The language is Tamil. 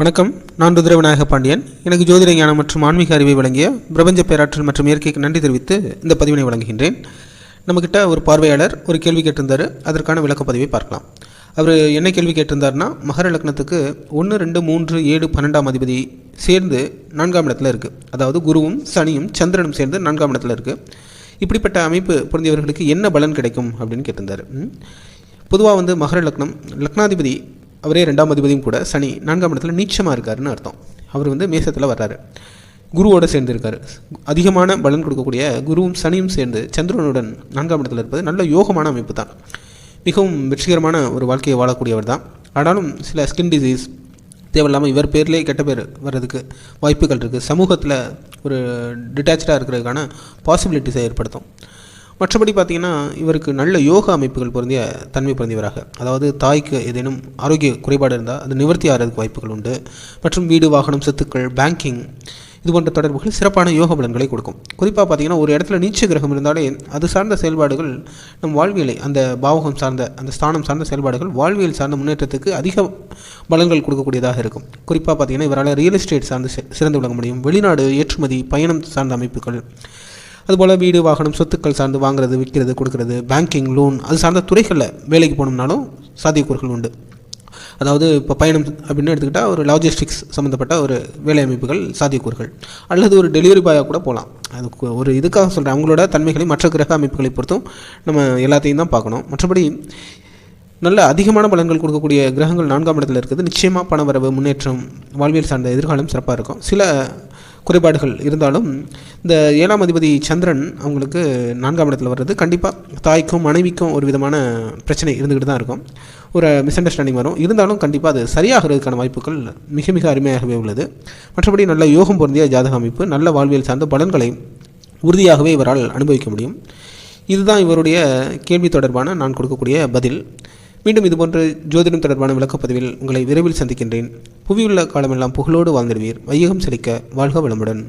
வணக்கம். நான் ருத்ரவிநாயக பாண்டியன். எனக்கு ஜோதிட ஞானம் மற்றும் ஆன்மீக அறிவை வழங்கிய பிரபஞ்ச பேராற்றல் மற்றும் இயற்கைக்கு நன்றி தெரிவித்து இந்த பதிவினை வழங்குகின்றேன். நம்மக்கிட்ட ஒரு பார்வையாளர் ஒரு கேள்வி கேட்டிருந்தார். அதற்கான விளக்கப்பதிவை பார்க்கலாம். அவர் என்ன கேள்வி கேட்டிருந்தாருன்னா மகர லக்னத்துக்கு ஒன்று ரெண்டு மூன்று ஏழு பன்னெண்டாம் அதிபதி சேர்ந்து நான்காம் இடத்துல இருக்குது அதாவது குருவும் சனியும் சந்திரனும் சேர்ந்து நான்காம் இடத்துல இருக்குது இப்படிப்பட்ட அமைப்பு பொருந்தியவர்களுக்கு என்ன பலன் கிடைக்கும் அப்படின்னு கேட்டிருந்தார். பொதுவாக வந்து மகர லக்னம் லக்னாதிபதி அவரே ரெண்டாம் அதிபதியும் கூட சனி நான்காம் இடத்துல நீச்சமாக இருக்காருன்னு அர்த்தம். அவர் வந்து மேசத்தில் வர்றாரு. குருவோடு சேர்ந்துருக்காரு. அதிகமான பலன் கொடுக்கக்கூடிய குருவும் சனியும் சேர்ந்து சந்திரனுடன் நான்காம் இடத்துல இருப்பது நல்ல யோகமான அமைப்பு தான் மிகவும் வெற்றிகரமான ஒரு வாழ்க்கையை வாழக்கூடியவர் தான். ஆனாலும் சில ஸ்கின் டிசீஸ் தேவையில்லாமல் இவர் பேர்லேயே கெட்ட பேர் வர்றதுக்கு வாய்ப்புகள் இருக்குது சமூகத்தில் ஒரு டிட்டாச்சாக இருக்கிறதுக்கான பாசிபிலிட்டிஸை ஏற்படுத்தும். மற்றபடி பார்த்திங்கன்னா இவருக்கு நல்ல யோகா அமைப்புகள் பொருந்திய தன்மை பொருந்தியவராக. அதாவது தாய்க்கு ஏதேனும் ஆரோக்கிய குறைபாடு இருந்தால் அது நிவர்த்தி ஆகிறதுக்கு வாய்ப்புகள் உண்டு. மற்றும் வீடு வாகனம் சொத்துக்கள் பேங்கிங் இது போன்ற தொடர்புகள் சிறப்பான யோக பலன்களை கொடுக்கும். குறிப்பாக பார்த்தீங்கன்னா ஒரு இடத்துல நீச்ச கிரகம் இருந்தாலே அது சார்ந்த செயல்பாடுகள் நம் வாழ்வியலை அந்த பாவகம் சார்ந்த அந்த ஸ்தானம் சார்ந்த செயல்பாடுகள் வாழ்வியல் சார்ந்த முன்னேற்றத்துக்கு அதிக பலன்கள் கொடுக்கக்கூடியதாக இருக்கும். குறிப்பாக பார்த்தீங்கன்னா இவரால் ரியல் எஸ்டேட் சார்ந்து சிறந்து விளங்க முடியும். வெளிநாடு ஏற்றுமதி பயணம் சார்ந்த அமைப்புகள் அதுபோல் வீடு வாகனம் சொத்துக்கள் சார்ந்து வாங்குறது விற்கிறது கொடுக்கறது பேங்கிங் லோன் அது சார்ந்த துறைகளில் வேலைக்கு போகணும்னாலும் சாத்தியக்கூறுகள் உண்டு. அதாவது இப்போ பயணம் அப்படின்னு எடுத்துக்கிட்டால் ஒரு லாஜிஸ்டிக்ஸ் சம்மந்தப்பட்ட ஒரு வேலை அமைப்புகள் சாத்தியக்கூறுகள். அல்லது ஒரு டெலிவரி பாயாக கூட போகலாம் அதுக்கு ஒரு இதுக்காக சொல்கிறேன் அவங்களோட தன்மைகளை மற்ற கிரக அமைப்புகளை பொறுத்தும் நம்ம எல்லாத்தையும் தான் பார்க்கணும். மற்றபடி நல்ல அதிகமான பலன்கள் கொடுக்கக்கூடிய கிரகங்கள் நான்காம் இடத்துல இருக்குது. நிச்சயமாக பணவரவு முன்னேற்றம் வாழ்வியல் சார்ந்த எதிர்காலம் சிறப்பாக இருக்கும். சில குறைபாடுகள் இருந்தாலும் இந்த ஏழாம் அதிபதி சந்திரன் அவங்களுக்கு நான்காம் இடத்துல வர்றது. கண்டிப்பாக தாய்க்கும் மனைவிக்கும் ஒரு விதமான பிரச்சனை இருந்துக்கிட்டு தான் இருக்கும். ஒரு மிஸ் அண்டர்ஸ்டாண்டிங் வரும். இருந்தாலும் கண்டிப்பாக அது சரியாகிறதுக்கான வாய்ப்புகள் மிக மிக அருமையாகவே உள்ளது. மற்றபடி நல்ல யோகம் பொருந்திய ஜாதக அமைப்பு நல்ல வாழ்வியல் சார்ந்த பலன்களை உறுதியாகவே இவரால் அனுபவிக்க முடியும். இதுதான் இவருடைய கேள்வி தொடர்பான நான் கொடுக்கக்கூடிய பதில். மீண்டும் இதுபோன்று ஜோதிடம் தொடர்பான விளக்கப்பதிவில் உங்களை விரைவில் சந்திக்கின்றேன். புவியுள்ள காலமெல்லாம் புகழோடு வாழ்ந்திடுவீர். வையகம் செழிக்க வாழ்க வளமுடன்.